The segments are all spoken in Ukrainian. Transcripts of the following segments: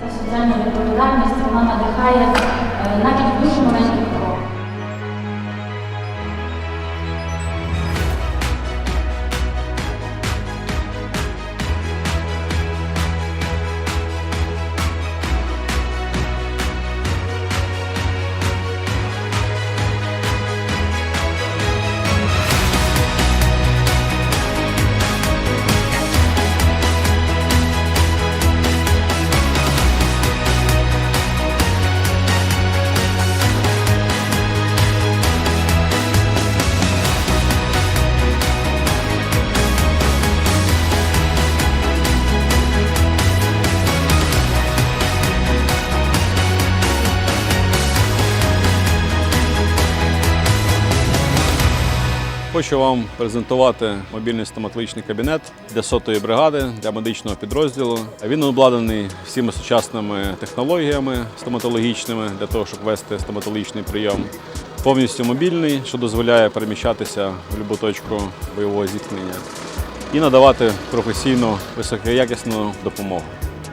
Ця соціальна відповідальність вона надихає е, навіть дуже Хочу вам презентувати мобільний стоматологічний кабінет для сотої бригади для медичного підрозділу. Він обладнаний всіма сучасними технологіями стоматологічними для того, щоб вести стоматологічний прийом. Повністю мобільний, що дозволяє переміщатися в будь-яку точку бойового зіткнення і надавати професійну високоякісну допомогу.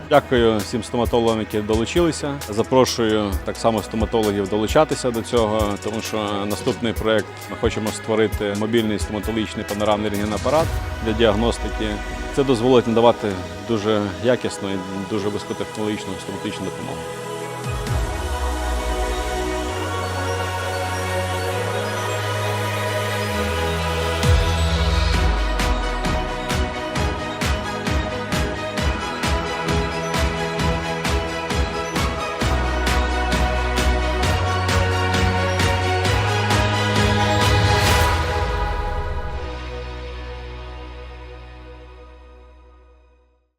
Дякую всім стоматологам, які долучилися. Запрошую так само стоматологів долучатися до цього, тому що наступний проект ми хочемо створити мобільний стоматологічний панорамний рентгенапарат для діагностики. Це дозволить надавати дуже якісну і дуже високотехнологічну стоматологічну допомогу.